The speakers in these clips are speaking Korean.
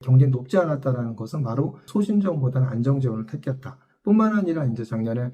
경쟁이 높지 않았다라는 것은 바로 소신지원보다는 안정지원을 택했다. 뿐만 아니라 이제 작년에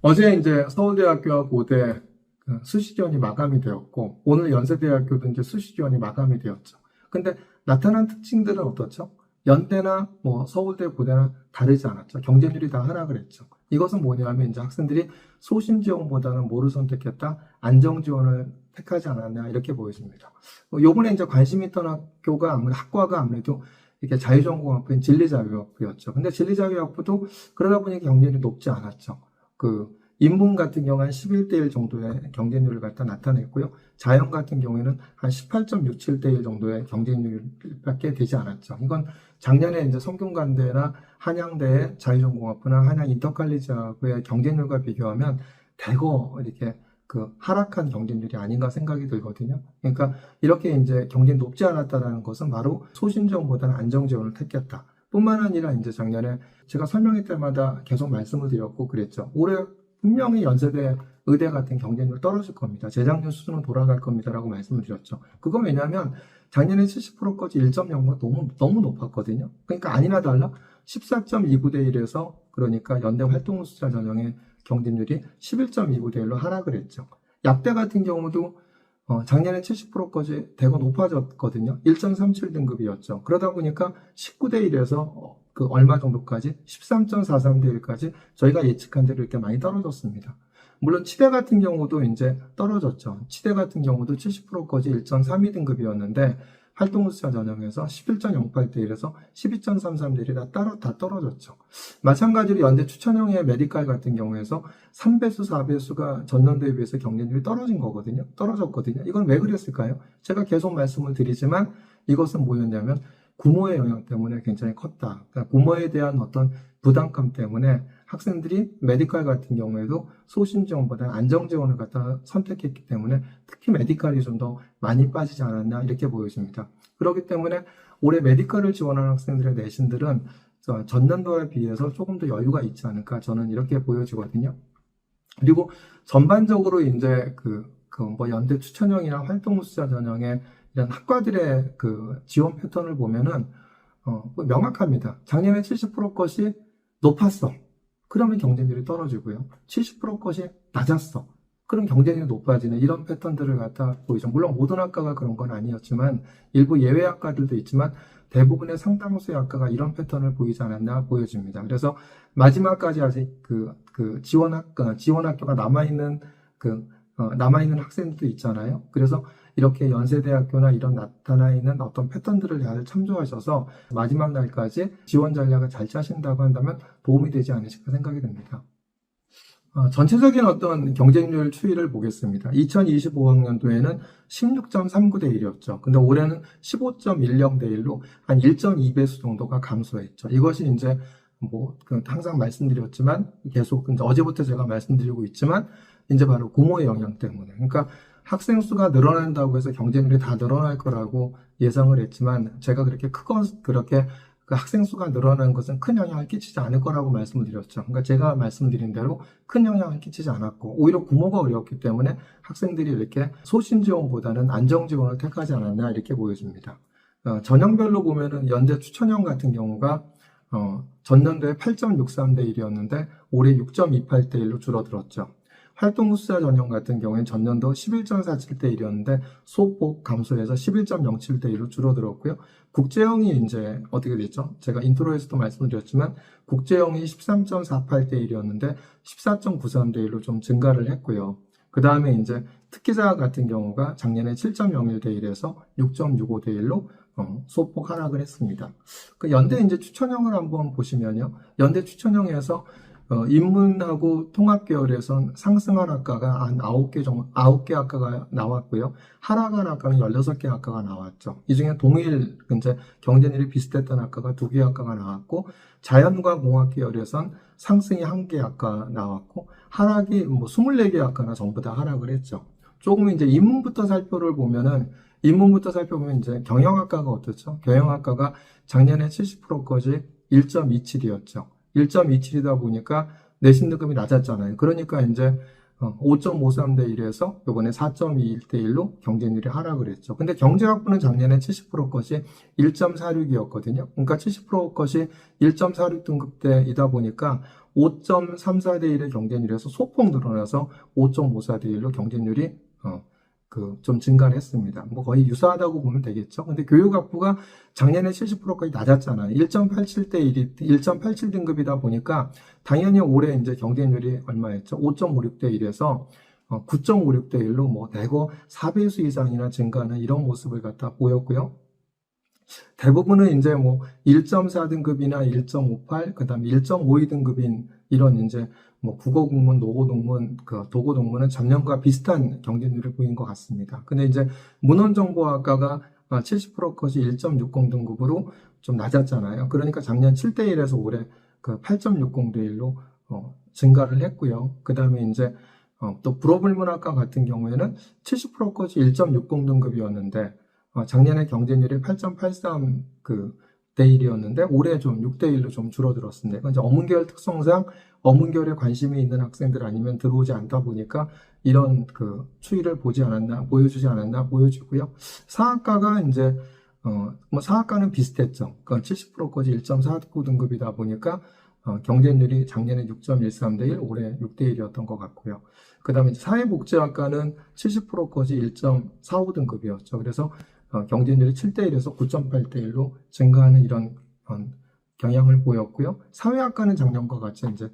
어제 이제 서울대학교와 고대 그 수시 지원이 마감이 되었고 오늘 연세대학교도 이제 수시 지원이 마감이 되었죠. 근데 나타난 특징들은 어떻죠? 연대나 뭐 서울대, 고대나 다르지 않았죠. 경쟁률이 다 하락을 했죠. 이것은 뭐냐면 이제 학생들이 소심 지원보다는 뭐를 선택했다? 안정 지원을 택하지 않았냐 이렇게 보여집니다. 뭐 요번에 이제 관심 있던 학교가 아무래도 학과가 아무래도 이렇게 자유전공학부인 진리자유학부였죠. 근데 진리자유학부도 그러다 보니 경쟁률이 높지 않았죠. 그 인문 같은 경우 한 11대 1 정도의 경쟁률을 갖다 나타냈고요. 자연 같은 경우에는 한 18.67대 1 정도의 경쟁률밖에 되지 않았죠. 이건 작년에 이제 성균관대나 한양대의 자유전공학부나 한양 인터칼리지하고의 경쟁률과 비교하면 대거 이렇게 그 하락한 경쟁률이 아닌가 생각이 들거든요. 그러니까 이렇게 이제 경쟁이 높지 않았다라는 것은 바로 소신지원보다는 안정지원을 택했다. 뿐만 아니라 이제 작년에 제가 설명회 때마다 계속 말씀을 드렸고 그랬죠. 올해 분명히 연세대 의대 같은 경쟁률 떨어질 겁니다. 재작년 수준으로 돌아갈 겁니다라고 말씀을 드렸죠. 그건 왜냐하면 작년에 70%까지 1.0가 너무 너무 높았거든요. 그러니까 아니나 달라 14.29 대 1에서 그러니까 연대 활동 숫자 전형의 경쟁률이 11.29 대 1로 하락을 했죠. 약대 같은 경우도 어, 작년에 70%까지 대거 높아졌거든요. 1.37 등급이었죠. 그러다 보니까 19대 1에서 그 얼마 정도까지 13.43 대 1까지 저희가 예측한 대로 이렇게 많이 떨어졌습니다. 물론 치대 같은 경우도 이제 떨어졌죠. 치대 같은 경우도 70%까지 1.32 등급이었는데 활동수자 전형에서 11.08 대 1에서 12.33 대 1이 다 따로 다 떨어졌죠. 마찬가지로 연대 추천형의 메디칼 같은 경우에서 3배수, 4배수가 전년도에 비해서 경쟁률이 떨어진 거거든요. 떨어졌거든요. 이건 왜 그랬을까요? 제가 계속 말씀을 드리지만 이것은 뭐였냐면 구모의 영향 때문에 굉장히 컸다. 그러니까 구모에 대한 어떤 부담감 때문에 학생들이 메디칼 같은 경우에도 소신 지원보다 안정 지원을 갖다 선택했기 때문에 특히 메디칼이 좀 더 많이 빠지지 않았나 이렇게 보여집니다. 그렇기 때문에 올해 메디칼을 지원하는 학생들의 내신들은 전년도에 비해서 조금 더 여유가 있지 않을까 저는 이렇게 보여지거든요. 그리고 전반적으로 이제 그, 그 뭐 연대 추천형이나 활동 수자 전형의 이런 학과들의 그 지원 패턴을 보면은 어, 뭐 명확합니다. 작년에 70% 것이 높았어. 그러면 경쟁률이 떨어지고요. 70% 것이 낮았어. 그럼 경쟁률이 높아지는 이런 패턴들을 갖다 보이죠. 물론 모든 학과가 그런 건 아니었지만 일부 예외 학과들도 있지만 대부분의 상당수의 학과가 이런 패턴을 보이지 않았나 보여집니다. 그래서 마지막까지 아직 그, 그 지원 학과, 지원 학교가 남아있는 그, 어, 남아있는 학생들도 있잖아요. 그래서 이렇게 연세대학교나 이런 나타나 있는 어떤 패턴들을 잘 참조하셔서 마지막 날까지 지원 전략을 잘 짜신다고 한다면 도움이 되지 않으실까 생각이 듭니다. 어, 전체적인 어떤 경쟁률 추이를 보겠습니다. 2025학년도에는 16.39 대 1이었죠. 근데 올해는 15.10대 1로 한 1.2배수 정도가 감소했죠. 이것이 이제 뭐, 그 항상 말씀드렸지만, 계속, 어제부터 제가 말씀드리고 있지만, 이제 바로 고모의 영향 때문에. 그러니까 학생 수가 늘어난다고 해서 경쟁률이 다 늘어날 거라고 예상을 했지만 제가 그렇게 크건 그렇게 그 학생 수가 늘어나는 것은 큰 영향을 끼치지 않을 거라고 말씀을 드렸죠. 그러니까 제가 말씀드린 대로 큰 영향을 끼치지 않았고 오히려 구모가 어려웠기 때문에 학생들이 이렇게 소신 지원보다는 안정 지원을 택하지 않았나 이렇게 보여집니다. 어, 전형별로 보면은 연대 추천형 같은 경우가 어, 전년도에 8.63대 1이었는데 올해 6.28대 1로 줄어들었죠. 활동수사 전형 같은 경우에는 전년도 11.47대 1이었는데 소폭 감소해서 11.07대 1로 줄어들었고요. 국제형이 이제 어떻게 됐죠? 제가 인트로에서도 말씀드렸지만 국제형이 13.48대 1이었는데 14.93대 1로 좀 증가를 했고요. 그 다음에 이제 특기자 같은 경우가 작년에 7.01대 1에서 6.65대 1로 어, 소폭 하락을 했습니다. 그 연대 이제 추천형을 한번 보시면요. 연대 추천형에서 어, 인문하고 통합 계열에선 상승한 학과가 한 9개 정도, 9개 학과가 나왔고요. 하락한 학과는 16개 학과가 나왔죠. 이 중에 동일, 이제 경쟁률이 비슷했던 학과가 2개 학과가 나왔고, 자연과 공학 계열에선 상승이 1개 학과 나왔고, 하락이 뭐 24개 학과나 전부 다 하락을 했죠. 조금 이제 인문부터 살펴를 보면은, 인문부터 살펴보면 이제 경영학과가 어떻죠? 경영학과가 작년에 70%까지 1.27이었죠. 1.27이다 보니까 내신 등급이 낮았잖아요. 그러니까 이제 5.53 대 1에서 이번에 4.21 대 1로 경쟁률이 하락을 했죠. 근데 경제학부는 작년에 70% 것이 1.46이었거든요. 그러니까 70% 것이 1.46 등급대이다 보니까 5.34 대 1의 경쟁률에서 소폭 늘어나서 5.54 대 1로 경쟁률이 어, 그 좀 증가를 했습니다. 뭐 거의 유사하다고 보면 되겠죠. 근데 교육학부가 작년에 70%까지 낮았잖아요. 1.87대 1이 1.87 등급이다 보니까 당연히 올해 이제 경쟁률이 얼마였죠? 5.56대 1에서 9.56대 1로 뭐 대거 4배수 이상이나 증가하는 이런 모습을 갖다 보였고요. 대부분은 이제 뭐 1.4등급이나 1.58, 그 다음에 1.52등급인 이런 이제 뭐 국어 공무원, 노고 동문, 그 도고 동문은 작년과 비슷한 경쟁률을 보인 것 같습니다. 근데 이제 문헌정보학과가 70% 컷이 1.60 등급으로 좀 낮았잖아요. 그러니까 작년 7대 1에서 올해 그 8.60대 1로 어, 증가를 했고요. 그 다음에 이제 어, 또 불어불문학과 같은 경우에는 70% 컷이 1.60 등급이었는데 어, 작년에 경쟁률이 8.83그대 1이었는데 올해 좀 6대 1로 좀 줄어들었습니다. 이건 이제 어문계열 특성상 어문계열에 관심이 있는 학생들 아니면 들어오지 않다 보니까 이런 그 추이를 보지 않았나 보여주지 않았나 보여주고요. 사학과가 이제 어뭐 사학과는 비슷했죠. 그러니까 70%까지 1.49 등급이다 보니까 어, 경쟁률이 작년에 6.13대 1, 올해 6대 1이었던 것 같고요. 그 다음에 사회복지학과는 70%까지 1.45 등급이었죠. 그래서 어, 경쟁률이 7대 1에서 9.8대 1로 증가하는 이런 어, 경향을 보였고요. 사회학과는 작년과 같이 이제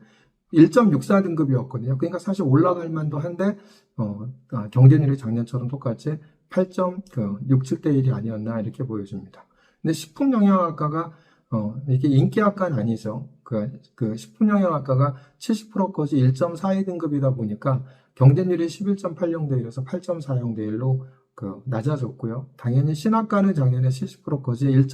1.64 등급이었거든요. 그러니까 사실 올라갈 만도 한데 어, 아, 경쟁률이 작년처럼 똑같이 8.67대 1이 아니었나 이렇게 보여집니다. 근데 식품영양학과가 어, 이게 인기학과는 아니죠. 그, 그 식품영양학과가 70%까지 1.42 등급이다 보니까 경쟁률이 11.80대 1에서 8.40대 1로 그 낮아졌고요. 당연히 신학과는 작년에 70%까지 1.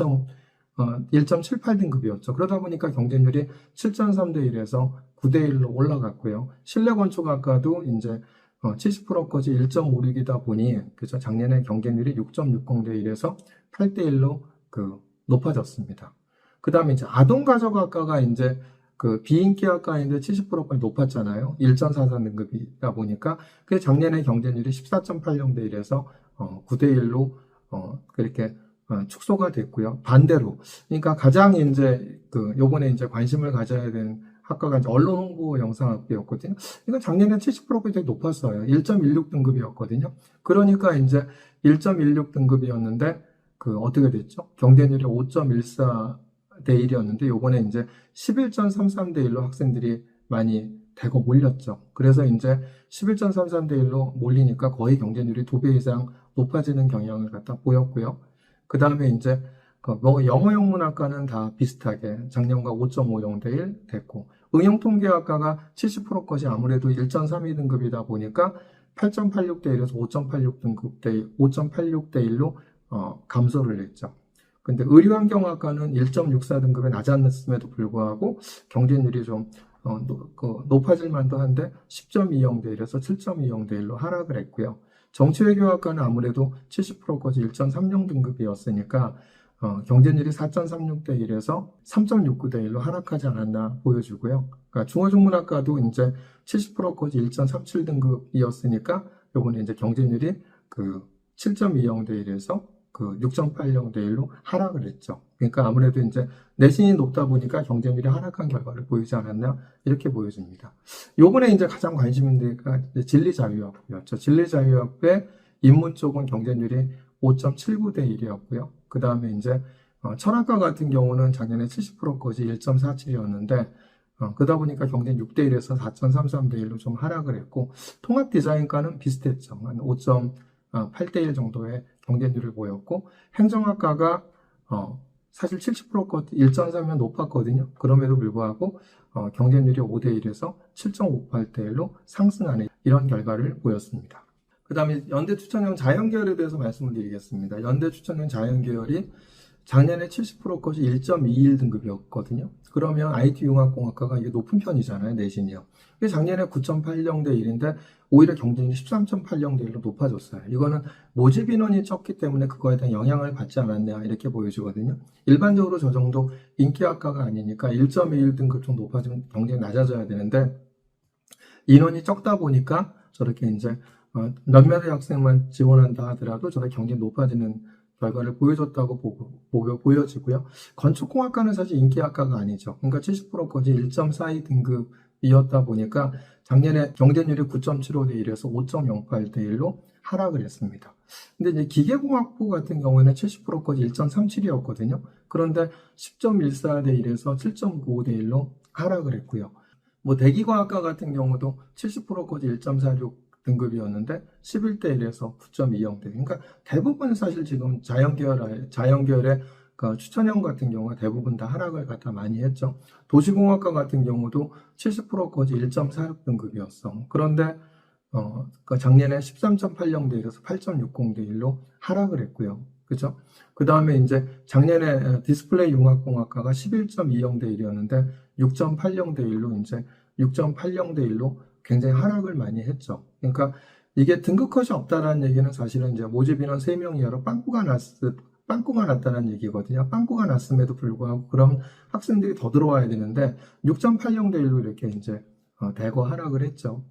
어, 1.78 등급이었죠. 그러다 보니까 경쟁률이 7.3대 1에서 9대 1로 올라갔고요. 실내 건축학과도 이제 어, 70%까지 1.56이다 보니 그죠 작년에 경쟁률이 6.60대 1에서 8대 1로 그 높아졌습니다. 그 다음에 이제 아동가족학과가 이제 그 비인기 학과인데 70%까지 높았잖아요. 1.44 등급이다 보니까 그 작년에 경쟁률이 14.80 대 1에서 어, 9대 1로 어, 그렇게 어, 축소가 됐고요. 반대로 그러니까 가장 이제 그 요번에 이제 관심을 가져야 되는 학과가 이제 언론 홍보 영상학부였거든요. 이건 작년에 70%가 되게 높았어요. 1.16 등급이었거든요. 그러니까 이제 1.16 등급이었는데 그 어떻게 됐죠? 경쟁률이 5.14 대 1이었는데 요번에 이제 11.33 대 1로 학생들이 많이 대거 몰렸죠. 그래서 이제 11.33대 1로 몰리니까 거의 경쟁률이 두 배 이상 높아지는 경향을 갖다 보였고요. 그 다음에 이제 그뭐 영어 영문학과는 다 비슷하게 작년과 5.50 대 1 됐고 응용통계학과가 70% 것이 아무래도 1.32 등급이다 보니까 8.86대 1에서 5.86 등급 대 5.86대 1로 어, 감소를 했죠. 근데 의료환경학과는 1.64 등급에 낮았음에도 불구하고 경쟁률이 좀 어, 노, 그 높아질 만도 한데 10.20 대 1에서 7.20 대 1로 하락을 했고요. 정치외교학과는 아무래도 70%까지 1.30 등급이었으니까 어, 경쟁률이 4.36 대 1에서 3.69 대 1로 하락하지 않았나 보여주고요. 그러니까 중어중문학과도 이제 70%까지 1.37 등급이었으니까 요번에 이제 경쟁률이 그 7.20 대 1에서 그 6.80 대 1로 하락을 했죠. 그러니까 아무래도 이제 내신이 높다 보니까 경쟁률이 하락한 결과를 보이지 않았나 이렇게 보여집니다. 요번에 이제 가장 관심 있는 데가 진리자유학부였죠. 진리자유학부의 인문 쪽은 경쟁률이 5.79 대 1이었고요. 그 다음에 이제 어, 철학과 같은 경우는 작년에 70%까지 1.47이었는데 어, 그러다 보니까 경쟁 6대 1에서 4.33대 1로 좀 하락을 했고 통합 디자인과는 비슷했죠. 한 5.8대 1 정도의 경쟁률을 보였고 행정학과가 어, 사실 70%것 1.3면 높았거든요. 그럼에도 불구하고 어, 경쟁률이 5대 1에서 7.58대 1로 상승하는 이런 결과를 보였습니다. 그 다음에 연대 추천형 자연계열에 대해서 말씀을 드리겠습니다. 연대 추천형 자연계열이 작년에 70% 것이 1.21 등급이었거든요. 그러면 IT융합공학과가 이게 높은 편이잖아요, 내신이요. 작년에 9.80대 1인데 오히려 경쟁이 13.80대 1로 높아졌어요. 이거는 모집 인원이 적기 때문에 그거에 대한 영향을 받지 않았냐 이렇게 보여지거든요. 일반적으로 저 정도 인기학과가 아니니까 1.21 등급 좀 높아지면 경쟁이 낮아져야 되는데 인원이 적다 보니까 저렇게 이제 어, 몇몇의 학생만 지원한다 하더라도 저렇게 경쟁이 높아지는 결과를 보여줬다고 보고, 보여, 보여지고요. 건축공학과는 사실 인기학과가 아니죠. 그러니까 70%까지 1.42 등급 이었다 보니까 작년에 경쟁률이 9.75대 1에서 5.08대 1로 하락을 했습니다. 근데 이제 기계공학부 같은 경우에는 70%까지 1.37이었거든요. 그런데 10.14대 1에서 7.95대 1로 하락을 했고요. 뭐 대기과학과 같은 경우도 70%까지 1.46 등급이었는데 11대 1에서 9.20대. 그러니까 대부분 사실 지금 자연계열 자연계열의 그 추천형 같은 경우가 대부분 다 하락을 갖다 많이 했죠. 도시공학과 같은 경우도 70%까지 1.46 등급이었어. 그런데 어, 그 작년에 13.80대 1에서 8.60대 1로 하락을 했고요. 그죠? 그 다음에 이제 작년에 디스플레이 융합공학과가 11.20대 1이었는데 6.80대 1로 이제 6.80대 1로 굉장히 하락을 많이 했죠. 그러니까 이게 등급컷이 없다라는 얘기는 사실은 이제 모집 인원 3명 이하로 빵꾸가 났, 빵꾸가 났다는 얘기거든요. 빵꾸가 났음에도 불구하고 그럼 학생들이 더 들어와야 되는데 6.80대 1로 이렇게 이제 어, 대거 하락을 했죠.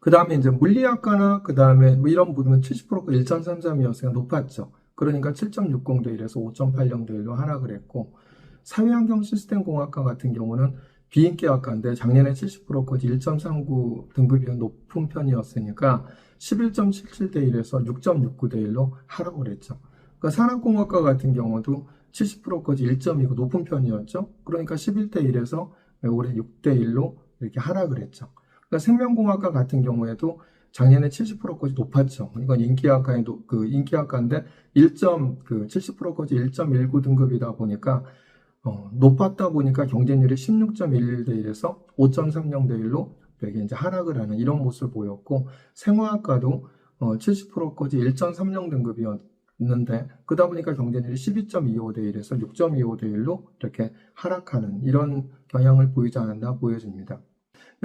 그 다음에 이제 물리학과나 그 다음에 뭐 이런 부분은 70%가 1.33이었으니까 높았죠. 그러니까 7.60대 1에서 5.80대 1로 하락을 했고 사회환경 시스템 공학과 같은 경우는 비인기학과인데 작년에 70%까지 1.39 등급이 높은 편이었으니까 11.77대 1에서 6.69대 1로 하락을 했죠. 그러니까 산업공학과 같은 경우도 70%까지 1.2고 높은 편이었죠. 그러니까 11대 1에서 올해 6대 1로 이렇게 하락을 했죠. 그러니까 생명공학과 같은 경우에도 작년에 70%까지 높았죠. 이건 인기학과의 노- 그 인기학과인데 1. 그 70%까지 1.19 등급이다 보니까 어, 높았다 보니까 경쟁률이 16.11대 1에서 5.30대 1로 되게 이제 하락을 하는 이런 모습을 보였고 생화학과도 어, 70%까지 1.30 등급이었 는데 그러다 보니까 경쟁률이 12.25대 1에서 6.25대 1로 이렇게 하락하는 이런 경향을 보이지 않았나 보여집니다.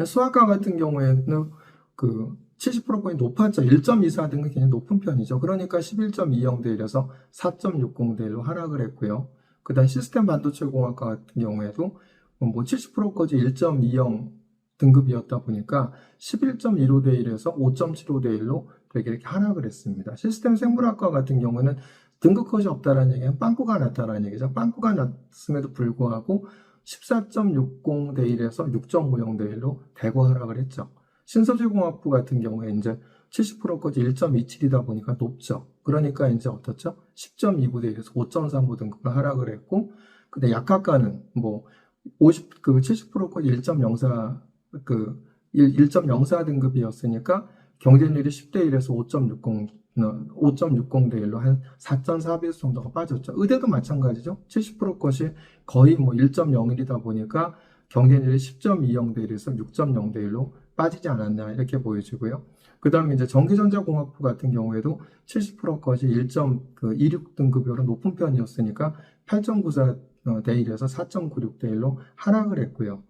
수학과 같은 경우에는 그 70%까지 높았죠. 1.24 등급이 굉장히 높은 편이죠. 그러니까 11.20대 1에서 4.60대 1로 하락을 했고요. 그 다음 시스템 반도체 공학과 같은 경우에도 뭐 70%까지 1.20 등급이었다 보니까 11.15대 1에서 5.75대 1로 되게 이렇게 하락을 했습니다. 시스템 생물학과 같은 경우는 등급컷이 없다라는 얘기는 빵꾸가 났다라는 얘기죠. 빵꾸가 났음에도 불구하고 14.60대 1에서 6.50대 1로 대거 하락을 했죠. 신소재공학부 같은 경우에 이제 70%까지 1.27이다 보니까 높죠. 그러니까 이제 어떻죠? 10.29대 1에서 5.35 등급을 하락을 했고, 근데 약학과는 뭐 50, 그 70%까지 1.04, 그 1.04 등급이었으니까 경쟁률이 10대 1에서 5.60, 5.60대 1로 한 4.4배수 정도가 빠졌죠. 의대도 마찬가지죠. 70% 것이 거의 뭐 1.01이다 보니까 경쟁률이 10.20대 1에서 6.0대 1로 빠지지 않았나 이렇게 보여지고요. 그 다음에 이제 전기전자공학부 같은 경우에도 70%까지 1.26 등급으로 높은 편이었으니까 8.94대 1에서 4.96대 1로 하락을 했고요.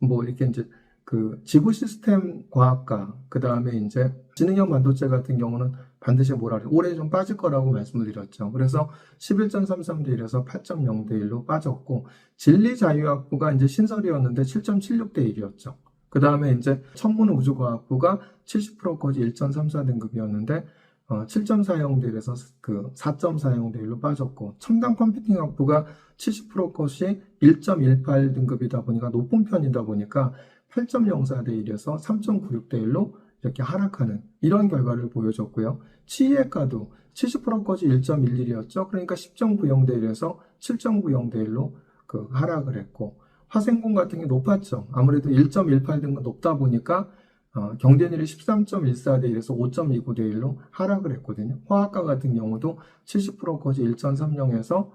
뭐 이렇게 이제 그 지구 시스템 과학과 그 다음에 이제 지능형 반도체 같은 경우는 반드시 뭐라 그래 올해 좀 빠질 거라고 말씀을 드렸죠. 그래서 11.33대 1에서 8.0대 1로 빠졌고 진리 자유학부가 이제 신설이었는데 7.76대 1이었죠. 그 다음에 이제 천문 우주과학부가 70%까지 1.34 등급이었는데 어, 7.40대 1에서 그 4.40대 1로 빠졌고 첨단 컴퓨팅 학부가 70%까지 1.18 등급이다 보니까 높은 편이다 보니까 8.04대 1에서 3.96대 1로 이렇게 하락하는 이런 결과를 보여줬고요. 치의학과도 70%까지 1.11이었죠. 그러니까 10.90대 1에서 7.90대 1로 그 하락을 했고 화생공 같은 게 높았죠. 아무래도 1.18 등급 높다 보니까 어, 경쟁률이 13.14대 1에서 5.29대 1로 하락을 했거든요. 화학과 같은 경우도 70%까지 1.30에서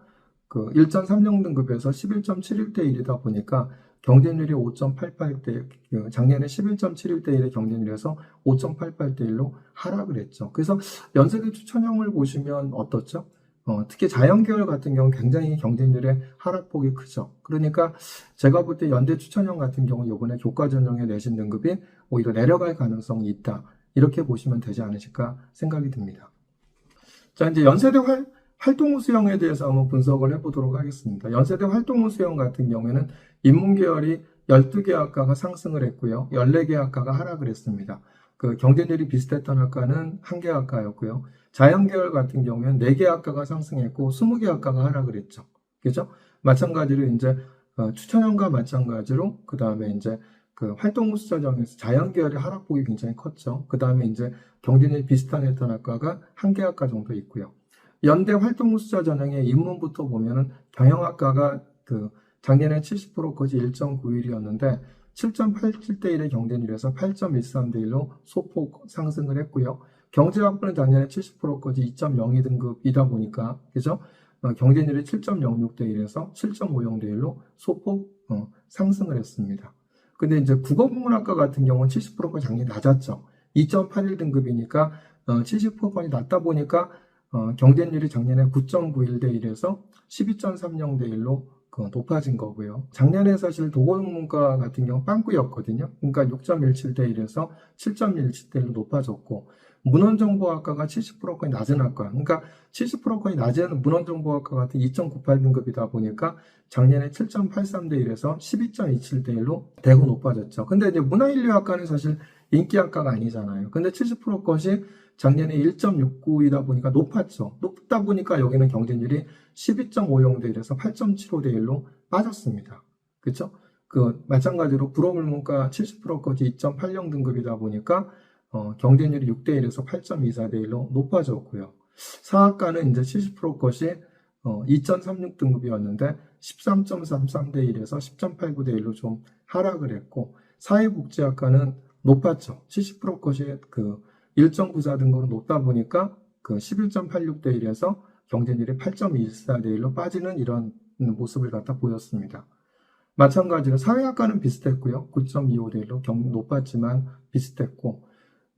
그 1.30 등급에서 11.71대 1이다 보니까 경쟁률이 5.88대 그 작년에 11.71대 1의 경쟁률에서 5.88대 1로 하락을 했죠. 그래서 연세대 추천형을 보시면 어떻죠? 어, 특히 자연계열 같은 경우 굉장히 경쟁률의 하락폭이 크죠. 그러니까 제가 볼 때 연대 추천형 같은 경우 이번에 교과 전형의 내신 등급이 오히려 내려갈 가능성이 있다. 이렇게 보시면 되지 않으실까 생각이 듭니다. 자, 이제 연세대 활, 활동우 수형에 대해서 한번 분석을 해보도록 하겠습니다. 연세대 활동우 수형 같은 경우에는 인문계열이 12개 학과가 상승을 했고요. 14개 학과가 하락을 했습니다. 그 경쟁률이 비슷했던 학과는 1개 학과였고요. 자연계열 같은 경우에는 4개 학과가 상승했고 20개 학과가 하락을 했죠. 그죠? 마찬가지로 이제 어, 추천형과 마찬가지로 그 다음에 이제 그 활동우수자정에서 자연계열의 하락폭이 굉장히 컸죠. 그 다음에 이제 경쟁률이 비슷한 했던 학과가 한 개 학과 정도 있고요. 연대 활동우수자 전형의 입문부터 보면은 경영학과가 그 작년에 70%까지 1.91이었는데 7.87대 1의 경쟁률에서 8.13대 1로 소폭 상승을 했고요. 경제학부는 작년에 70%까지 2.02 등급이다 보니까 그죠? 어, 경쟁률이 7.06대 1에서 7.50대 1로 소폭 어, 상승을 했습니다. 근데 이제 국어국문학과 같은 경우는 70%가 작년에 낮았죠. 2.81 등급이니까 어, 70%까지 낮다 보니까 어, 경쟁률이 작년에 9.91대 1에서 12.30대 1로 그 높아진 거고요. 작년에 사실 도고문과 같은 경우 빵꾸였거든요. 그러니까 6.17대 1에서 7.17대 1로 높아졌고 문헌정보학과가 70%까지 낮은 학과. 그러니까 70%까지 낮은 문헌정보학과 같은 2.98 등급이다 보니까 작년에 7.83대 1에서 12.27대 1로 대구 높아졌죠. 근데 이제 문화인류학과는 사실 인기학과가 아니잖아요. 근데 70% 것이 작년에 1.69이다 보니까 높았죠. 높다 보니까 여기는 경쟁률이 12.50대 1에서 8.75대 1로 빠졌습니다. 그렇죠? 그 마찬가지로 불어물문과 70%까지 2.80 등급이다 보니까 어, 경쟁률이 6대 1에서 8.24대 1로 높아졌고요. 사학과는 이제 70% 것이 어, 2.36 등급이었는데 13.33대 1에서 10.89대 1로 좀 하락을 했고 사회복지학과는 높았죠. 70% 것이 그 1.94 등급으로 높다 보니까 그 11.86대 1에서 경쟁률이 8.24대 1로 빠지는 이런 모습을 갖다 보였습니다. 마찬가지로 사회학과는 비슷했고요. 9.25대 1로 경, 높았지만 비슷했고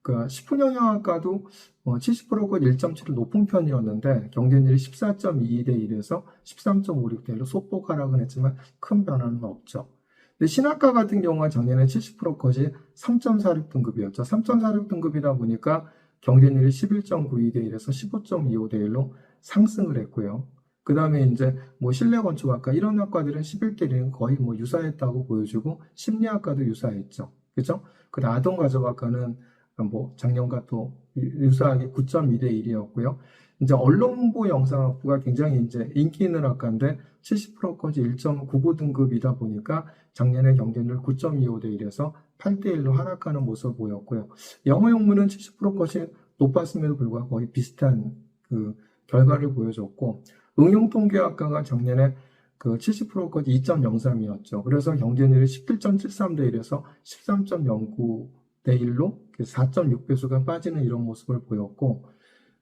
그 식품영양학과도 70%가 1.7로 높은 편이었는데 경쟁률이 14.22대 1에서 13.56대 1로 소폭 하락은 했지만 큰 변화는 없죠. 근데 신학과 같은 경우가 작년에 70% 컷이 3.46 등급이었죠. 3.46 등급이다 보니까 경쟁률이 11.92 대 1에서 15.25 대 1로 상승을 했고요. 그 다음에 이제 뭐 실내 건축학과 이런 학과들은 11대 1은 거의 뭐 유사했다고 보여주고 심리학과도 유사했죠. 그죠? 그 다음 아동 가족학과는 뭐 작년과 또 유사하게 9.2대 1이었고요. 이제 언론홍보 영상학부가 굉장히 이제 인기 있는 학과인데 70%까지 1.99 등급이다 보니까 작년에 경쟁률 9.25대 1에서 8대 1로 하락하는 모습을 보였고요. 영어 영문은 70%까지 높았음에도 불구하고 거의 비슷한 그 결과를 보여줬고 응용통계학과가 작년에 그 70%까지 2.03이었죠. 그래서 경쟁률이 17.73대 1에서 13.09대 1로 4.6배수가 빠지는 이런 모습을 보였고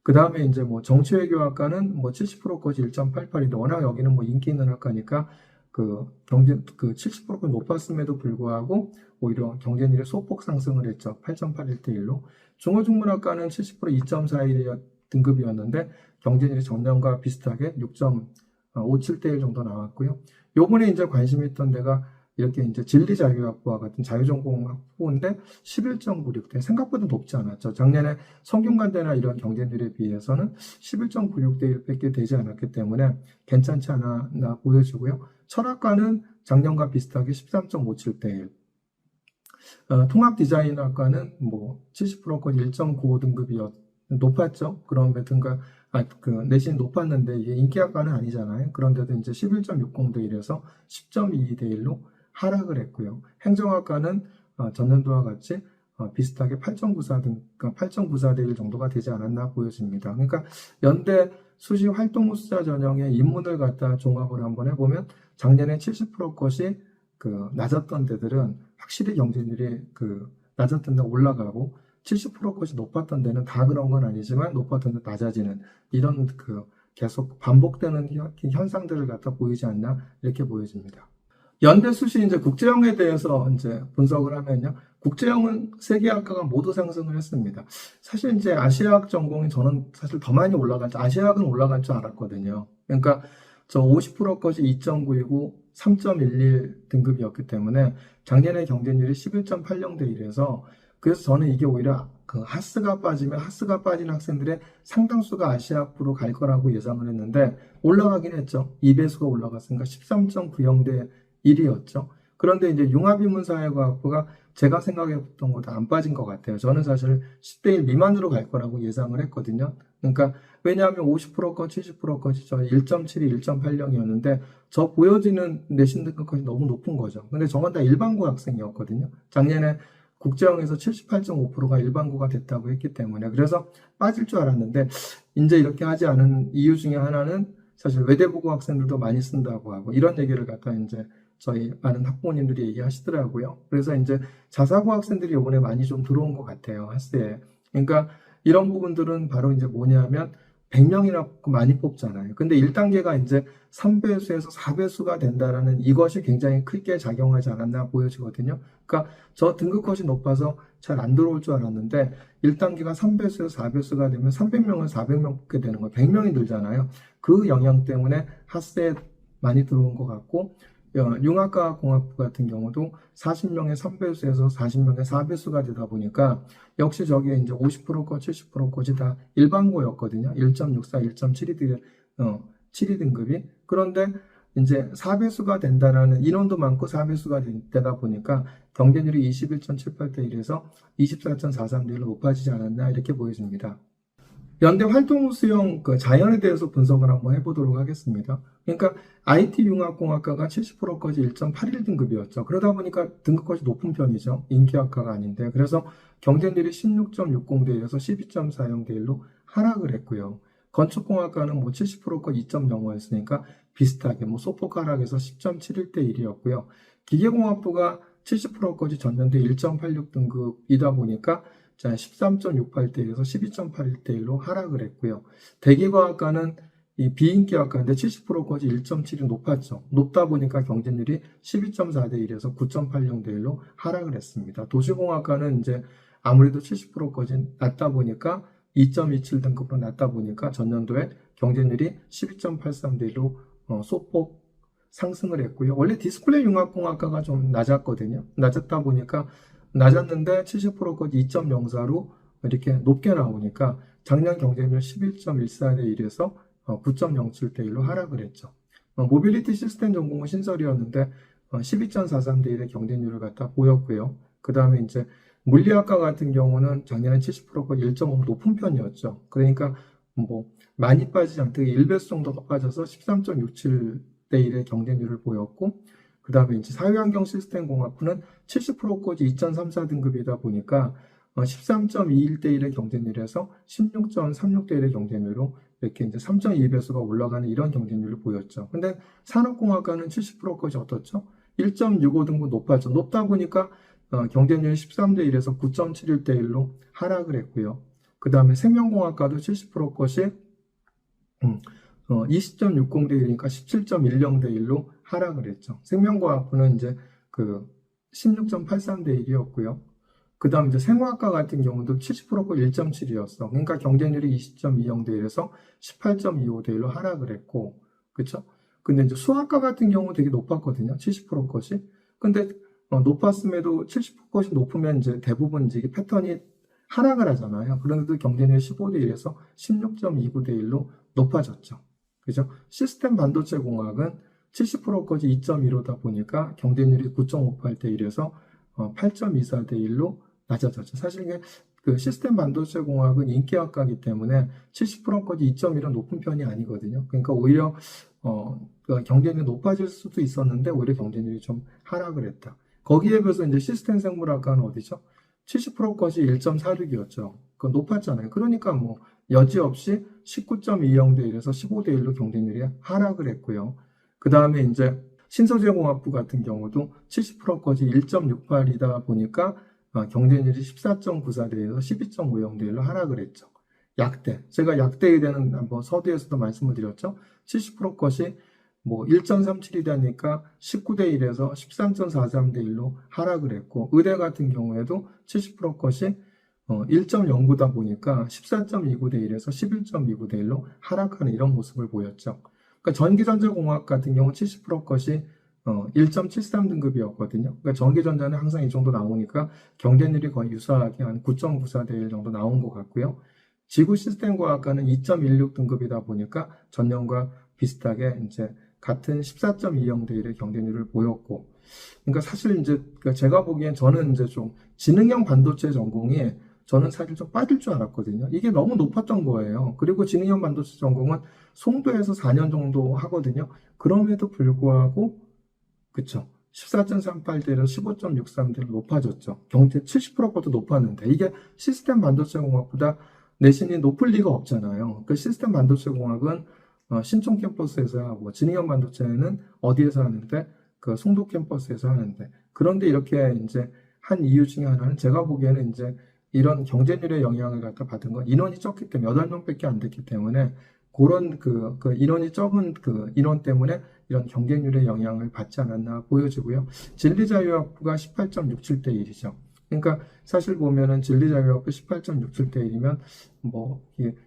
그 다음에 이제 뭐 정치외교학과는 뭐 70%까지 1.88인데 워낙 여기는 뭐 인기 있는 학과니까 그 경쟁 그 70%가 높았음에도 불구하고 오히려 경쟁률이 소폭 상승을 했죠. 8.81대 1로. 중어중문학과는 70% 2.41 등급이었는데 경쟁률이 전년과 비슷하게 6.57대 1 정도 나왔고요. 요번에 이제 관심 있던 데가 이렇게 이제 진리자유학부와 같은 자유전공 학부인데 11.96대 생각보다 높지 않았죠. 작년에 성균관대나 이런 경쟁률에 비해서는 11.96대 1밖에 되지 않았기 때문에 괜찮지 않아 보여지고요. 철학과는 작년과 비슷하게 13.57대 1. 어, 통합 디자인학과는 뭐 70%까지 1.95 등급이었 높았죠. 그런 배튼가 아, 그 내신 높았는데 이게 인기학과는 아니잖아요. 그런데도 이제 11.60대 1에서 10.22대 1로 하락을 했고요. 행정학과는 어, 전년도와 같이 어, 비슷하게 8.94 등, 그러니까 8.94대 1 정도가 되지 않았나 보여집니다. 그러니까 연대 수시 활동우수자 전형의 입문을 갖다 종합을 한번 해보면 작년에 70% 것이 그 낮았던 데들은 확실히 경쟁률이 그 낮았던 데 올라가고 70% 것이 높았던 데는 다 그런 건 아니지만 높았던 데 낮아지는 이런 그 계속 반복되는 현상들을 갖다 보이지 않나 이렇게 보여집니다. 연대 수시 이제 국제형에 대해서 이제 분석을 하면요. 국제형은 세계 학과가 모두 상승을 했습니다. 사실 이제 아시아학 전공이 저는 사실 더 많이 올라갔죠. 아시아학은 올라갈 줄 알았거든요. 그러니까 저 50%까지 2.9이고 3.11 등급이었기 때문에 작년에 경쟁률이 11.80대 1에서 그래서 저는 이게 오히려 그 하스가 빠지면 하스가 빠진 학생들의 상당수가 아시아학부로 갈 거라고 예상을 했는데 올라가긴 했죠. 2배수가 올라갔으니까 13.90대 1이었죠. 그런데 이제 융합인문사회과학부가 제가 생각했던 것보다 안 빠진 것 같아요. 저는 사실 10대 1 미만으로 갈 거라고 예상을 했거든요. 그러니까 왜냐하면 50%건 70%건이 저 1.72, 1.80이었는데 저 보여지는 내신 등급까지 너무 높은 거죠. 근데 저건 다 일반고 학생이었거든요. 작년에 국제형에서 78.5%가 일반고가 됐다고 했기 때문에 그래서 빠질 줄 알았는데 이제 이렇게 하지 않은 이유 중에 하나는 사실 외대부고 학생들도 많이 쓴다고 하고 이런 얘기를 갖다 이제 저희 많은 학부모님들이 얘기하시더라고요. 그래서 이제 자사고 학생들이 이번에 많이 좀 들어온 것 같아요. 학세에. 그러니까 이런 부분들은 바로 이제 뭐냐면 100명이나 많이 뽑잖아요. 근데 1단계가 이제 3배수에서 4배수가 된다라는 이것이 굉장히 크게 작용하지 않았나 보여지거든요. 그러니까 저 등급 컷이 높아서 잘 안 들어올 줄 알았는데 1단계가 3배수에서 4배수가 되면 300명을 400명 뽑게 되는 거예요. 100명이 늘잖아요. 그 영향 때문에 핫세 많이 들어온 것 같고 어, 융합과학 공학부 같은 경우도 40명의 3배수에서 40명의 4배수가 되다 보니까 역시 저게 이제 50%거 70%거지 다 일반고였거든요. 1.64, 1.72 어, 72 등급이. 그런데 이제 4배수가 된다라는 인원도 많고 4배수가 되다 보니까 경쟁률이 21.78대 1에서 24.43대 1로 높아지지 않았나 이렇게 보여집니다. 연대 활동 수용 그 자연에 대해서 분석을 한번 해보도록 하겠습니다. 그러니까 IT 융합공학과가 70%까지 1.81 등급이었죠. 그러다 보니까 등급까지 높은 편이죠. 인기학과가 아닌데. 그래서 경쟁률이 16.60대 1에서 12.40대 1로 하락을 했고요. 건축공학과는 뭐 70%까지 2.05였으니까 비슷하게 뭐 소폭 하락해서 10.71대 1이었고요. 기계공학부가 70%까지 전년대 1.86 등급이다 보니까 자, 13.68대 1에서 12.81대 1로 하락을 했고요. 대기과학과는 이 비인기학과인데 70%까지 1.7이 높았죠. 높다 보니까 경쟁률이 12.4대 1에서 9.80대 1로 하락을 했습니다. 도시공학과는 이제 아무래도 70%까지 낮다 보니까 2.27 등급으로 낮다 보니까 전년도에 경쟁률이 12.83대 1로 어, 소폭 상승을 했고요. 원래 디스플레이 융합공학과가 좀 낮았거든요. 낮았다 보니까 낮았는데 70%까지 2.04로 이렇게 높게 나오니까 작년 경쟁률 11.14대 1에서 9.07대 1로 하락을 했죠. 어, 모빌리티 시스템 전공은 신설이었는데 12.43대 1의 경쟁률을 갖다 보였고요. 그 다음에 이제 물리학과 같은 경우는 작년에 70%까지 1.5 높은 편이었죠. 그러니까 뭐 많이 빠지지 않게 1배수 정도 더 빠져서 13.67대 1의 경쟁률을 보였고 그 다음에 이제 사회환경 시스템 공학부는 70%까지 2.34 등급이다 보니까 13.21대 1의 경쟁률에서 16.36대 1의 경쟁률로 이렇게 이제 3.2배수가 올라가는 이런 경쟁률을 보였죠. 근데 산업공학과는 70%까지 어떻죠? 1.65 등급 높았죠. 높다 보니까 어, 경쟁률 13대 1에서 9.71대 1로 하락을 했고요. 그 다음에 생명공학과도 70%까지 음, 어, 20.60대 1이니까 17.10대 1로 하락을 했죠. 생명과학부는 이제 그 16.83대 1이었고요. 그 다음 이제 생화학과 같은 경우도 70%가 1.7이었어. 그러니까 경쟁률이 20.20대 1에서 18.25대 1로 하락을 했고, 그쵸? 근데 이제 수학과 같은 경우 되게 높았거든요. 70% 것이. 근데 어, 높았음에도 70% 것이 높으면 이제 대부분 이제 패턴이 하락을 하잖아요. 그런데도 경쟁률 15대 1에서 16.29대 1로 높아졌죠. 그죠? 시스템 반도체 공학은 70%까지 2.15다 보니까 경쟁률이 9.58 대 1에서 8.24 대 1로 낮아졌죠. 사실 이게 그 시스템 반도체 공학은 인기학과이기 때문에 70%까지 2.1은 높은 편이 아니거든요. 그러니까 오히려 어, 그 경쟁률이 높아질 수도 있었는데 오히려 경쟁률이 좀 하락을 했다. 거기에 비해서 이제 시스템 생물학과는 어디죠? 70%까지 1.46이었죠. 그 높았잖아요. 그러니까 뭐 여지없이 19.20대 1에서 15대 1로 경쟁률이 하락을 했고요. 그 다음에 이제 신소재공학부 같은 경우도 70%까지 1.68이다 보니까 어, 경쟁률이 14.94대 1에서 12.50대 1로 하락을 했죠. 약대. 제가 약대에 대한 한번 서두에서도 말씀을 드렸죠. 70% 것이 뭐 1.37이 되니까 19대 1에서 13.43대 1로 하락을 했고 의대 같은 경우에도 70% 것이 1.09다 어, 보니까 14.29대 1에서 11.29대 1로 하락하는 이런 모습을 보였죠. 그러니까 전기전자공학 같은 경우 70% 것이 1.73 등급이었거든요. 어, 그러니까 전기전자는 항상 이 정도 나오니까 경쟁률이 거의 유사하게 한 9.94대 1 정도 나온 것 같고요. 지구 시스템 과학과는 2.16 등급이다 보니까 전년과 비슷하게 이제 같은 14.20대 1의 경쟁률을 보였고 그러니까 사실 이제 그 제가 보기엔 저는 이제 좀 지능형 반도체 전공이 저는 사실 좀 빠질 줄 알았거든요. 이게 너무 높았던 거예요. 그리고 지능형 반도체 전공은 송도에서 4년 정도 하거든요. 그럼에도 불구하고 그쵸. 14.38대로 15.63대로 높아졌죠. 경제 70%보다 높았는데 이게 시스템 반도체 공학보다 내신이 높을 리가 없잖아요. 그 시스템 반도체 공학은 어, 신촌 캠퍼스에서 하고 지능형 반도체는 어디에서 하는데 그 송도 캠퍼스에서 하는데 그런데 이렇게 이제 한 이유 중에 하나는 제가 보기에는 이제 이런 경쟁률의 영향을 갖다 받은 건 인원이 적기 때문에 8명밖에 안 됐기 때문에 그런 그, 그 인원이 적은 그 인원 때문에 이런 경쟁률의 영향을 받지 않았나 보여지고요. 진리자유학부가 18.67대 1이죠. 그러니까 사실 보면은 진리자유학부 18.67대 1이면 뭐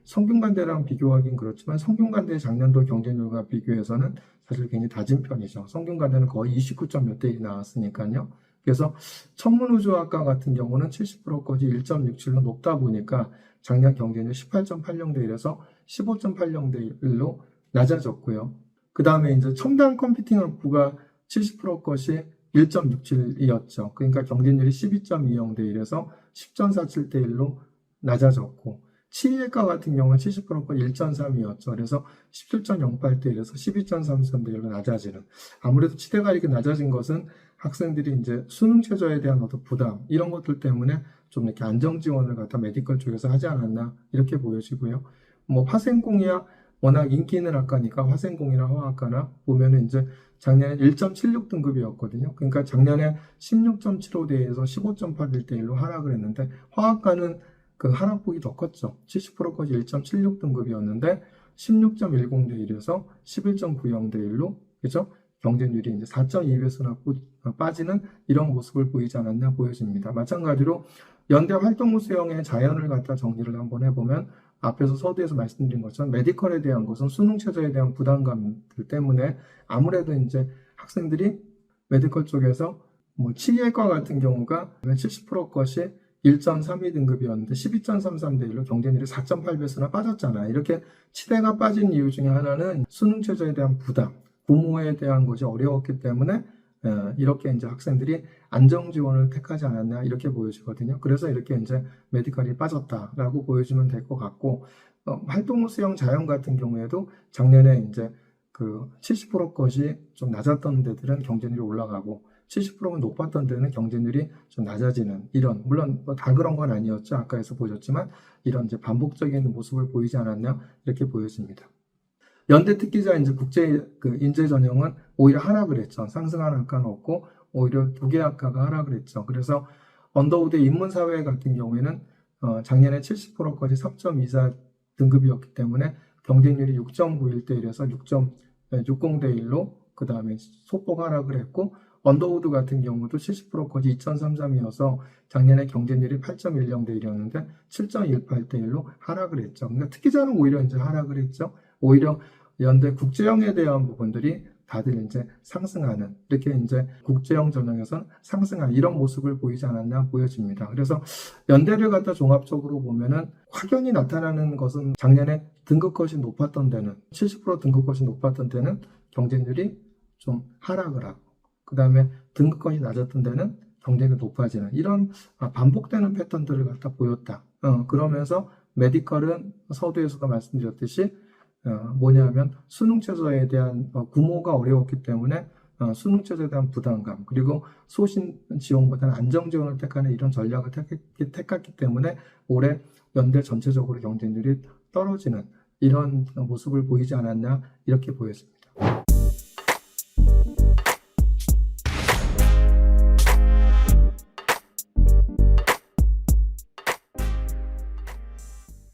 성균관대랑 비교하긴 그렇지만 성균관대 작년도 경쟁률과 비교해서는 사실 굉장히 낮은 편이죠. 성균관대는 거의 29점 몇대 1이 나왔으니까요. 그래서 천문우주학과 같은 경우는 70%까지 1.67로 높다 보니까 작년 경쟁률 18.80대 1에서 15.80대 1로 낮아졌고요. 그 다음에 이제 첨단 컴퓨팅 학부가 70% 것이 1.67이었죠. 그러니까 경쟁률이 12.20대 1에서 10.47대 1로 낮아졌고, 치의과 같은 경우는 70%가 1.3이었죠. 그래서 17.08대 1에서 12.33대 1로 낮아지는. 아무래도 치대가 이렇게 낮아진 것은 학생들이 이제 수능 최저에 대한 어떤 부담, 이런 것들 때문에 좀 이렇게 안정 지원을 갖다 메디컬 쪽에서 하지 않았나, 이렇게 보여지고요. 뭐 화생공이야 워낙 인기 있는 학과니까 화생공이나 화학과나 보면은 이제 작년에 1.76 등급이었거든요. 그러니까 작년에 16.75 대에서 15.81대 1로 하락을 했는데 화학과는 그 하락폭이 더 컸죠. 70%까지 1.76 등급이었는데 16.10 대 1에서 11.90 대 1로 그죠? 경쟁률이 이제 4.2배수나 빠지는 이런 모습을 보이지 않았나 보여집니다. 마찬가지로 연대 활동부 수형의 자연을 갖다 정리를 한번 해보면 앞에서 서두에서 말씀드린 것처럼 메디컬에 대한 것은 수능 최저에 대한 부담감들 때문에 아무래도 이제 학생들이 메디컬 쪽에서 뭐 치의과 같은 경우가 70% 것이 1.32 등급이었는데 12.33대 1로 경쟁률이 4.8배수나 빠졌잖아요. 이렇게 치대가 빠진 이유 중에 하나는 수능 최저에 대한 부담, 부모에 대한 것이 어려웠기 때문에 어, 이렇게 이제 학생들이 안정 지원을 택하지 않았나 이렇게 보여지거든요. 그래서 이렇게 이제 메디컬이 빠졌다라고 보여주면 될 것 같고 어, 활동부 수영 자연 같은 경우에도 작년에 이제 그 70% 것이 좀 낮았던 데들은 경쟁률이 올라가고 70%가 높았던 데는 경쟁률이 좀 낮아지는 이런 물론 뭐 다 그런 건 아니었죠 아까에서 보셨지만 이런 이제 반복적인 모습을 보이지 않았나 이렇게 보여집니다. 연대 특기자 이제 국제 그 인재 전형은 오히려 하락을 했죠. 상승하는 학과는 없고 오히려 두개 학과가 하락을 했죠. 그래서 언더우드 인문사회 같은 경우에는 어, 작년에 70%까지 3.24 등급이었기 때문에 경쟁률이 6.91대 1에서 6.60대 1로 그 다음에 소폭 하락을 했고 언더우드 같은 경우도 70%까지 2.33이어서 작년에 경쟁률이 8.10대 1이었는데 7.18대 1로 하락을 했죠. 그러니까 특기자는 오히려 이제 하락을 했죠. 오히려 연대 국제형에 대한 부분들이 다들 이제 상승하는 이렇게 이제 국제형 전형에서 상승한 이런 모습을 보이지 않았나 보여집니다. 그래서 연대를 갖다 종합적으로 보면은 확연히 나타나는 것은 작년에 등급컷이 높았던 데는 70% 등급컷이 높았던 데는 경쟁률이 좀 하락을 하고 그 다음에 등급컷이 낮았던 데는 경쟁이 높아지는 이런 아, 반복되는 패턴들을 갖다 보였다. 어, 그러면서 메디컬은 서두에서도 말씀드렸듯이 어, 뭐냐면 수능 최저에 대한 어, 구모가 어려웠기 때문에 어, 수능 최저에 대한 부담감 그리고 소신 지원보다는 안정 지원을 택하는 이런 전략을 택했기, 택했기 때문에 올해 연대 전체적으로 경쟁률이 떨어지는 이런 모습을 보이지 않았나 이렇게 보여집니다.